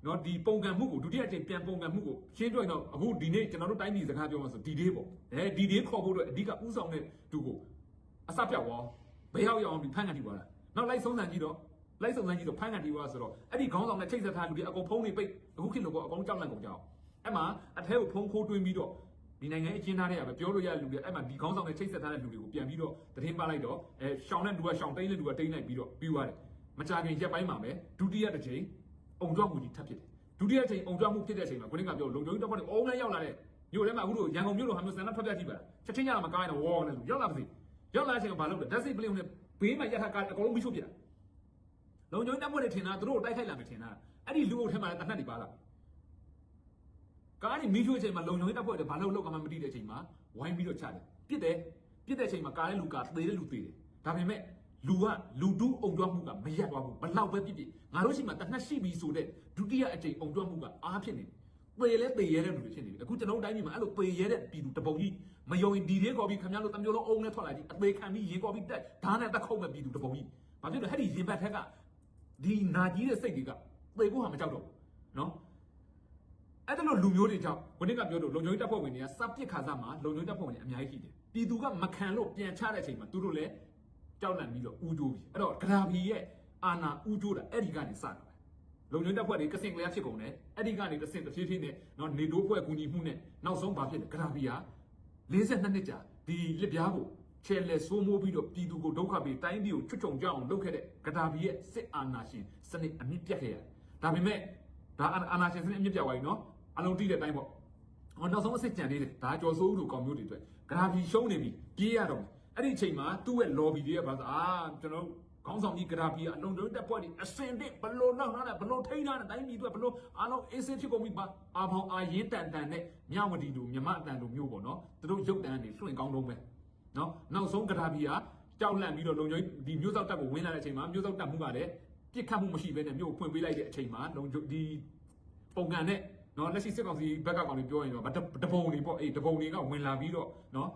နော်ဒီပုံကံမှုကိုဒုတိယအချိန်ပြန်ပုံကံမှုကိုရှင်းပြရင်တော့အခုဒီနေ့ကျွန်တော်တို့တိုင်းပြည်စကားပြောမှာဆိုဒီဒေးပေါ့အဲဒီဒေးခေါ်ဖို့အတွက်အဓိကဥဆောင်တဲ့သူကိုအစပြောက်သွားဘယ်ရောက်ရအောင်ဒီဖန်ကန်တီပါလားနောက်လိုက်ဆုံးဆန်ကြည့်တော့လိုက်ဆုံးဆန်ကြည့်တော့ဖန်ကန်တီပါဆိုတော့အဲ့ဒီခေါင်းဆောင်နဲ့ချိတ်ဆက်ထားလူတွေအကုန်ဖုံးနေပိတ်အခုခေတ်လိုပေါ့အကုန်ကြောက်လန့်ကုန်ကြအောင်အဲ့မှာအထဲကိုဖုံးခိုးတွင်းပြီးတော့ ဒီနိုင်ငံအချင်းသားတွေကပဲပြောလို့ရတဲ့လူတွေအဲ့မှာဒီခေါင်းဆောင်နဲ့ချိတ်ဆက်ထားတဲ့လူတွေကိုပြန်ပြီးတော့တရင်ပါလိုက်တော့အဲရှောင်းတဲ့လူကရှောင်းတိန်တဲ့လူကတိန်လိုက်ပြီးတော့ပြီးသွားတယ်မကြခင်ရက်ပိုင်းမှာပဲဒုတိယတစ်ချိန်အုံကြွမှုကြီးထပ်ဖြစ်တယ်ဒုတိယချိန်အုံကြွမှုဖြစ်တဲ့အချိန်မှာကိုင်းကပြောလုံချုံတပ်ဖွဲ့တွေအုံနဲ့ရောက်လာတဲ့မြို့ထဲမှာအခုတို့ရန်ကုန်မြို့လိုဟာမျိုးစံနှထွက်ပြကြည့်ပါလားချက်ချင်းရတာမကားရင်တော့ဝေါ်နေလို့ရောက်လာပါစေရောက်လာချိန်ကဘာလုပ်လဲဓာတ်စိတ်ပလင်းနဲ့ဘေးမှာရထားကားအကုန်လုံးမိချို့ပြတာလုံချုံတပ်ဖွဲ့တွေထင်တာသူတို့တိုက်ခိုက်လာမယ်ထင်တာအဲ့ဒီလူအုပ်ထဲမှာတနက်တွေပါလာ ကားကြီးမိချို့ချိန်မှာလုံချုံတပ်ဖွဲ့တွေဘာလို့လောက်ကမှမသိတဲ့အချိန်မှာဝိုင်းပြီးတော့ချတယ်ပြစ်တယ်ပြစ်တဲ့အချိန်မှာကားတဲ့လူကသေတဲ့လူသေတယ်ဒါပေမဲ့လူကလူတူးအုံကြွမှုကမရက်သွားဘူးဘလောက်ပဲပြစ်ပြစ်ငါတို့ရှိမှတနက်ရှိပြီဆိုတဲ့ဒုတိယအချိန်အုံကြွမှုကအားဖြစ်နေတယ်ပေလဲပေရဲတဲ့လူတွေဖြစ်နေပြီအခုကျွန်တော်တို့တိုင်းပြည်မှာအဲ့လိုပေရဲတဲ့ပြည်သူတပုံကြီးမယုံရင်ဒီလေးကော်ပြီးခင်ဗျားတို့တမျိုးလုံးအုံနဲ့ထွက်လာကြည့်အသေးခံပြီးရင်ကော်ပြီးတက်ဓာတ်နဲ့တက်ခုတ်မဲ့ပြည်သူတပုံကြီးဘာဖြစ်လဲဟဲ့ဒီရင်ဘတ်ထက်ကဒီနာကြီးတဲ့စိတ်တွေကပေဖို့ဟာမကြောက်တော့ဘူးနော် အဲ့ဒါလို့လူမျိုးတွေကြောင့်ဝင်းကပြောလို့လုံခြုံရေးတပ်ဖွဲ့ဝင်တွေကစပစ်ခါစားမှာလုံခြုံရေးတပ်ဖွဲ့ဝင်တွေအများကြီးရှိတယ်ပြည်သူကမခံလို့ပြန်ချတဲ့အချိန်မှာသူတို့လည်းကြောက်လန့်ပြီးတော့ဥကြိုးပြီအဲ့တော့ဂရာဘီရဲ့အာနာဥကြိုးတာအဲ့ဒီကနေစတာပဲလုံခြုံတပ်ဖွဲ့တွေကစင်ကလေးဖြစ်ကုန်တယ်အဲ့ဒီကနေတစင်တစ်ဖြည်းဖြည်းနဲ့နော်နေတိုးဖွဲ့ကူညီမှုနဲ့နောက်ဆုံးဘာဖြစ်လဲဂရာဘီယာ42နှစ်ကြာဒီလက်ပြားကိုချဲလဲဆိုးမိုးပြီးတော့ပြည်သူကိုဒုက္ခပေးတိုင်းပြည်ကိုချွတ်ချုံကြအောင်လုပ်ခဲ့တဲ့ဂရာဘီရဲ့စစ်အာဏာရှင်စနစ်အမြင့်ပြတ်ခဲ့ရတယ်ဒါပေမဲ့ဒါအာဏာရှင်စနစ်အမြင့်ပြတ်သွားပြီနော် အလုံးတိတဲ့အတိုင်းပေါ့ဟောနောက်ဆုံးအစ်စ်ကြံသေးတယ်ဒါကြော်စိုးဦးတို့ကောင်မျိုးတွေအတွက်ဂရာဘီရှုံးနေပြီပြေးရတော့မယ်အဲ့ဒီအချိန်မှာသူ့ရဲ့ lobby တွေကဘာသာအာကျွန်တော်တို့ခေါင်းဆောင်ကြီးဂရာဖီကအလုံးစုံတက်ပွဲတွေအစင်တဲ့ဘလို့နောက်နောက်နဲ့ဘလို့ထိန်းထားတဲ့တိုင်းပြည်တွေဘလို့အားလုံးအေးဆေးဖြစ်ကုန်ပြီပါအာဖောင်အာရင်တန်တန်နဲ့မြဝတီလူမြမအတန်လူမျိုးပေါ့နော်သူတို့ရုပ်တန်နေလွှင့်ကောင်းတော့ပဲနော်နောက်ဆုံးဂရာဖီကကြောက်လန့်ပြီးတော့လုံခြုံဒီမျိုးစောက်တက်ကိုဝင်လာတဲ့အချိန်မှာမျိုးစောက်တက်မှုကလည်းပြစ်ခတ်မှုမရှိဘဲနဲ့မျိုးဖွင့်ပေးလိုက်တဲ့အချိန်မှာလုံခြုံဒီပုံကန်နဲ့ နော်လက်ရှိစစ်ကောင်စီဘက်ကကောင်တွေပြောရင်တော့တပုံတွေပေါ့အေးတပုံတွေကဝင်လာပြီးတော့နော်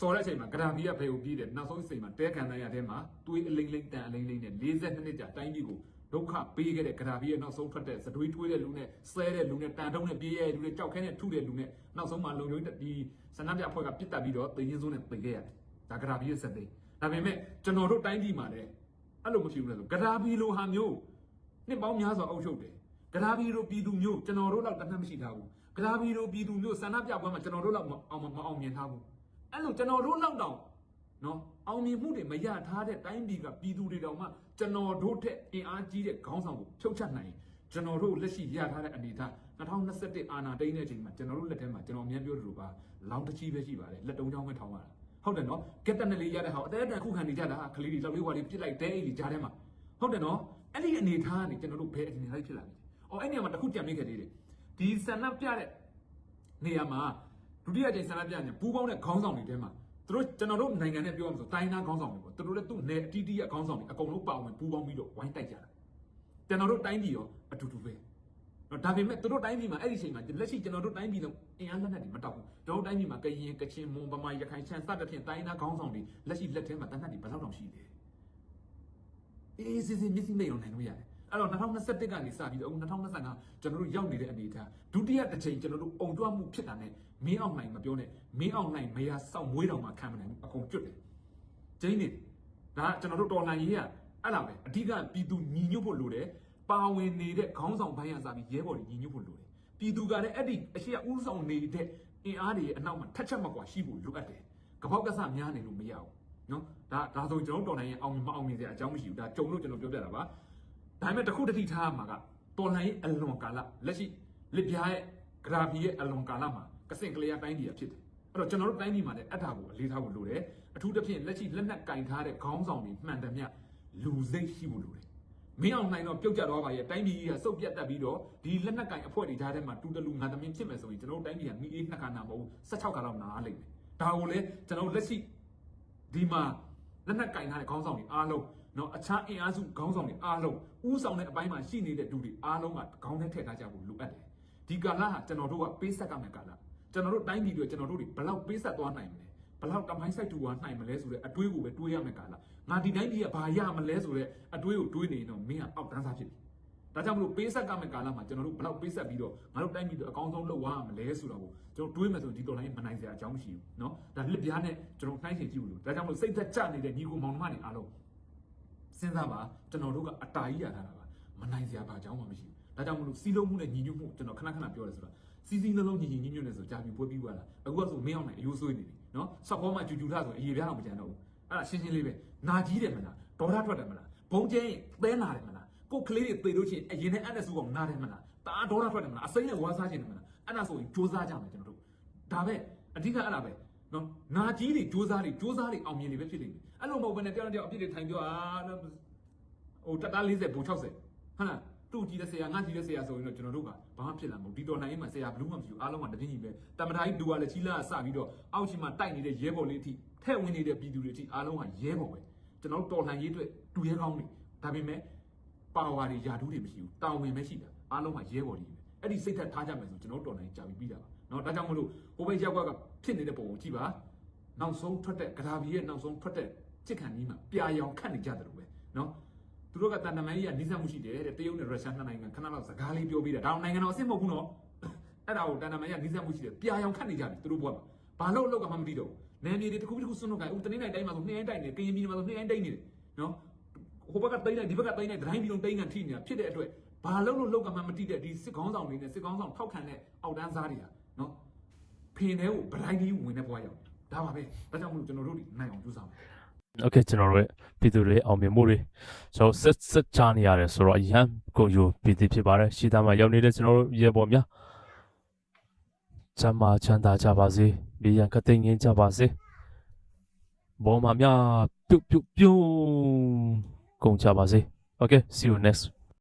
စော်တဲ့အချိန်မှာဂရာဖီကဘယ်ကိုပြေးတယ်နောက်ဆုံးအချိန်မှာတဲခံနိုင်ရတဲ့မှာတွေးအလိမ့်လိမ့်တန်အလိမ့်လိမ့်နဲ့42နှစ်ကြာတိုင်းပြည်ကိုဒုက္ခပေးခဲ့တဲ့ဂရာဖီရဲ့နောက်ဆုံးထွက်တဲ့စတွေးထွေးတဲ့လူနဲ့ဆဲတဲ့လူနဲ့တန်တုံးနဲ့ပြေးရတဲ့လူနဲ့ကြောက်ခဲနဲ့ထုတဲ့လူနဲ့နောက်ဆုံးမှာလုံလုံဒီစနပ်ပြအဖွဲ့ကပြစ်တက်ပြီးတော့တင်ရင်စုံနဲ့ပြေးခဲ့ရတယ်ဒါဂရာဖီရဲ့စက်သိမ်းဒါပေမဲ့ကျွန်တော်တို့တိုင်းပြည်မှာလည်းအဲ့လိုမရှိဘူးလေဆိုဂရာဖီလိုဟာမျိုးနှစ်ပေါင်းများစွာအုပ်ချုပ်တယ် ဂရာဖီလိုပြည်သူမျိုးကျွန်တော်တို့လောက်တတ်မှတ်မရှိထားဘူးဂရာဖီလိုပြည်သူမျိုးဆန္ဒပြပွဲမှာကျွန်တော်တို့လောက်မအောင်မအောင်မြင်ထားဘူးအဲ့လိုကျွန်တော်တို့လောက်တောင်နော်အောင်မြင်မှုတွေမရထားတဲ့တိုင်းပြည်ကပြည်သူတွေတောင်မှကျွန်တော်တို့ထက်အင်အားကြီးတဲ့ခေါင်းဆောင်ကိုဖြုတ်ချနိုင်ရင်ကျွန်တော်တို့လက်ရှိရထားတဲ့အနေအထား2021အာဏာသိမ်းတဲ့အချိန်မှာကျွန်တော်တို့လက်ထဲမှာကျွန်တော်အများပြောသလိုပါလောင်းတချီပဲရှိပါတယ်လက်တုံးချောင်းပဲထောင်းရတာဟုတ်တယ်နော်ကက်တနယ်လေးရတဲ့ဟာအသေးအတန်ခုခံနေကြတာကလေးတွေလောက်လေးဝါလေးပြစ်လိုက်တဲအိမ်ကြီးကြားထဲမှာဟုတ်တယ်နော်အဲ့ဒီအနေထားကနေကျွန်တော်တို့ဘယ်အနေထားဖြစ်လာလဲ အော်အဲ့နေရာမှာတစ်ခုကြံမိခဲ့သေးတယ်ဒီဆန္ဒပြတဲ့နေရာမှာဒုတိယကြိမ်ဆန္ဒပြနေပူးပေါင်းတဲ့ခေါင်းဆောင်တွေထဲမှာသူတို့ကျွန်တော်တို့နိုင်ငံနဲ့ပြောရမှာဆိုတိုင်းသားခေါင်းဆောင်တွေပေါ့သူတို့လည်းသူ့နယ်အတီးတီးရဲ့ခေါင်းဆောင်တွေအကုန်လုံးပါဝင်ပူးပေါင်းပြီးတော့ဝိုင်းတိုက်ကြတာကျွန်တော်တို့တိုင်းပြည်ရောအတူတူပဲနော်ဒါပေမဲ့သူတို့တိုင်းပြည်မှာအဲ့ဒီအချိန်မှာလက်ရှိကျွန်တော်တို့တိုင်းပြည်လုံးအင်အားလက်နက်တွေမတောက်ဘူးကျွန်တော်တို့တိုင်းပြည်မှာကရင်ကချင်မွန်ဗမာရခိုင်ချမ်းစသဖြင့်တိုင်းသားခေါင်းဆောင်တွေလက်ရှိလက်ထဲမှာတနက်တွေဘယ်လောက်တောင်ရှိလဲအေးစစ်စစ်မျက်စိမိတ်အောင်နိုင်လို့ရတယ် အဲ့တော့2021ကနေစပြီးတော့အခု2025ကျွန်တော်တို့ရောက်နေတဲ့အနေအထားဒုတိယတစ်ချိန်ကျွန်တော်တို့အုံကြွမှုဖြစ်တာနဲ့မင်းအောင်နိုင်မပြောနဲ့မင်းအောင်နိုင်မရစောက်မွေးတော်မှာခံမနိုင်ဘူးအကုန်ကျွတ်တယ်ကျင်းနေဒါကကျွန်တော်တို့တော်လှန်ရေးကအဲ့လားပဲအဓိကပြည်သူညီညွတ်ဖို့လိုတယ်ပါဝင်နေတဲ့ခေါင်းဆောင်ပိုင်းရစားပြီးရဲဘော်တွေညီညွတ်ဖို့လိုတယ်။ပြည်သူကလည်းအဲ့ဒီအရှိအဥဆောင်နေတဲ့အင်အားတွေရဲ့အနောက်မှာထက်ချက်မကွာရှိဖို့လိုအပ်တယ်။ကပောက်ကဆများနေလို့မရဘူး။နော်။ဒါဒါဆိုကျွန်တော်တော်နိုင်ရင်အောင်မြင်မအောင်မြင်စရာအကြောင်းမရှိဘူး။ဒါကြုံလို့ကျွန်တော်ပြောပြတာပါ။ ဒါပေမဲ့တစ်ခုတစ်ထိထားမှာကတော်နိုင်ရဲ့အလွန်ကာလလက်ရှိလစ်ပြားရဲ့ဂရာဖီရဲ့အလွန်ကာလမှာကစင်ကလေးအတိုင်းကြီးဖြစ်တယ်။အဲ့တော့ကျွန်တော်တို့တိုင်းပြည်မှာလည်းအထာကိုအလေးထားဖို့လိုတယ်။အထူးသဖြင့်လက်ရှိလက်နက်ကင်ထားတဲ့ခေါင်းဆောင်တွေမှန်တယ်မြလူစိတ်ရှိဖို့လိုတယ်။မင်းအောင်နိုင်တော့ပြုတ်ကျသွားပါရဲ့တိုင်းပြည်ကြီးကစုပ်ပြတ်တက်ပြီးတော့ဒီလက်နက်ကင်အဖွဲ့တွေကြားထဲမှာတူတလူငါသမင်းဖြစ်မယ်ဆိုရင်ကျွန်တော်တို့တိုင်းပြည်ကမိအေးနှစ်ခါနာမဟုတ်16ခါတော့နားလိမ့်မယ်ဒါကိုလေကျွန်တော်တို့လက်ရှိဒီမှာလက်နက်ကင်ထားတဲ့ခေါင်းဆောင်တွေအားလုံး နော်အခြားအင်အားစုခေါင်းဆောင်တွေအားလုံးဥဆောင်တဲ့အပိုင်းမှာရှိနေတဲ့လူတွေအားလုံးကခေါင်းထဲထည့်ထားကြဖို့လိုအပ်တယ်ဒီကာလဟာကျွန်တော်တို့ကပေးဆက်ကမယ်ကာလကျွန်တော်တို့တိုင်းပြည်တွေကျွန်တော်တို့တွေဘယ်လောက်ပေးဆက်သွားနိုင်မလဲ ဘယ်လောက်တမိုင်းဆိုင်တူဝါနိုင်မလဲဆိုတဲ့အတွေးကိုပဲတွေးရမယ်ကာလငါဒီတိုင်းပြည်ကဘာရမလဲဆိုတဲ့အတွေးကိုတွေးနေရင်တော့မင်းကအောက်တန်းစားဖြစ်ပြီဒါကြောင့်မလို့ပေးဆက်ကမယ်ကာလမှာကျွန်တော်တို့ဘယ်လောက်ပေးဆက်ပြီးတော့ငါတို့တိုင်းပြည်တို့အကောင်းဆုံးလုပ်ရမလဲဆိုတော့ကိုကျွန်တော်တွေးမယ်ဆိုရင်ဒီတော်လိုင်းမနိုင်စရာအကြောင်းမရှိဘူးเนาะဒါလစ်ပြားနဲ့ကျွန်တော်နှိုင်းရှင်ကြည့်လို့ဒါကြောင့်မလို့စိတ်သက်ကြနေတဲ့ညီကိုမောင်နှမတွေအားလုံး စဉ်းစားပါကျွန်တော်တို့ကအတားကြီးရထားတာပါမနိုင်စရာဘာအကြောင်းမှမရှိဘူးဒါကြောင့်မလို့စီလုံးမှုနဲ့ညီညွတ်မှုကျွန်တော်ခဏခဏပြောတယ်ဆိုတာစီစီလုံးလုံးညီညီညွတ်ညွတ်နဲ့ဆိုကြာပြီပွဲပြီးသွားတာအခုကဆိုမင်းအောင်နိုင်အယိုးဆွေးနေပြီနော်ဆော့ဖောမှာဂျူဂျူထားဆိုအရေးပြားတော့မကြံတော့ဘူးအဲ့ဒါရှင်းရှင်းလေးပဲနာကြီးတယ်မလားဒေါ်ရထွက်တယ်မလားဘုံကျင်းသဲနာတယ်မလားကိုကလေးတွေသေလို့ချင်းအရင်နဲ့အဲ့နဲ့စုအောင်နာတယ်မလားတအားဒေါ်ရထွက်တယ်မလားအစိမ့်နဲ့ဝါစားခြင်းတယ်မလားအဲ့ဒါဆိုရင်စူးစမ်းကြမယ်ကျွန်တော်တို့ဒါပဲအဓိကအဲ့ဒါပဲနော်နာကြီးတွေစူးစမ်းတွေစူးစမ်းတွေအောင်မြင်တွေပဲဖြစ်နေပြီ အဲ့လိုမဟုတ်ဘဲနဲ့တယောက်တစ်ယောက်အပြစ်တွေထိုင်ပြောအာဟိုတက်တာ40ဘုံ60ဟုတ်လားတူကြည့်တဲ့ဆရာငါကြည့်တဲ့ဆရာဆိုရင်တော့ကျွန်တော်တို့ကဘာမှဖြစ်လာမဟုတ်ဒီတော်နိုင်ရေးမှာဆရာဘလူးမှမရှိဘူးအားလုံးကတပြင်းကြီးပဲတမန်တိုင်းဒူကလည်းချီလာစပြီးတော့အောက်ချီမှာတိုက်နေတဲ့ရဲဘော်လေးအထိထဲ့ဝင်နေတဲ့ပြည်သူတွေအထိအားလုံးကရဲဘော်ပဲကျွန်တော်တို့တော်လှန်ရေးအတွက်တူရဲကောင်းနေဒါပေမဲ့ပါဝါတွေယာဒူးတွေမရှိဘူးတာဝန်ပဲရှိတာအားလုံးကရဲဘော်တွေပဲအဲ့ဒီစိတ်သက်ထားကြမယ်ဆိုကျွန်တော်တို့တော်လှန်ရေးကြာပြီးပြီးတာပါเนาะဒါကြောင့်မလို့ဟိုဘက်ရောက်ကဖြစ်နေတဲ့ပုံကိုကြည့်ပါနောက်ဆုံးထွက်တဲ့ဂရာဘီရဲ့နောက်ဆုံးထွက်တဲ့ ချစ်ခံနီးမှာပြာရောင်ခတ်နေကြတယ်လို့ပဲနော်သူတို့ကတန်တမန်ကြီးကနှိစက်မှုရှိတယ်တဲ့တရုတ်နဲ့ရုရှားနှစ်နိုင်ငံခဏလောက်စကားလေးပြောပြီးတာဒါတော့နိုင်ငံတော်အဆင့်မဟုတ်ဘူးနော်အဲ့ဒါကိုတန်တမန်ကြီးကနှိစက်မှုရှိတယ်ပြာရောင်ခတ်နေကြတယ်သူတို့ဘောကဘာလို့လောက်ကမှမသိတော့ဘူးနန်ဒီတွေတစ်ခုတစ်ခုစွန့်တော့ကြဦးတနေ့တိုင်းတိုင်းမှာဆိုနှင်းတိုင်းနေကရင်ပြည်မှာဆိုနှင်းတိုင်းနေတယ်နော်ဟိုဘက်ကတိုင်းတိုင်းဒီဘက်ကတိုင်းတိုင်းတိုင်းပြည်လုံးတိုင်းကန်ထိနေတာဖြစ်တဲ့အတွက်ဘာလို့လို့လောက်ကမှမသိတဲ့ဒီစစ်ကောင်းဆောင်တွေနဲ့စစ်ကောင်းဆောင်ထောက်ခံတဲ့အောက်တန်းစားတွေဟာနော်ဖင်ထဲကိုဗလိုက်ကြီးဝင်တဲ့ဘွားရောက်ဒါပါပဲဒါကြောင့်မလို့ကျွန်တော်တို့ဒီနိုင်အောင်ကြိုးစားမယ် โอเคကျွန်တော်တို့ရဲ့ပြည်သူတွေအောင်မြင်မှုတွေကျွန်တော်ဆက်ဆက်ချနေရတယ်ဆိုတော့အရန်ကိုယူပြည်သူဖြစ်ပါတယ်ရှီသားမှာရောက်နေတဲ့ကျွန်တော်တို့ရေပေါ်များချမ်းသာချမ်းသာကြပါစေမိရန်ကတိတ်ငင်းကြပါစေဘောမများပြုတ်ပြုတ်ပြုံးကုန်ကြပါစေ okay see you next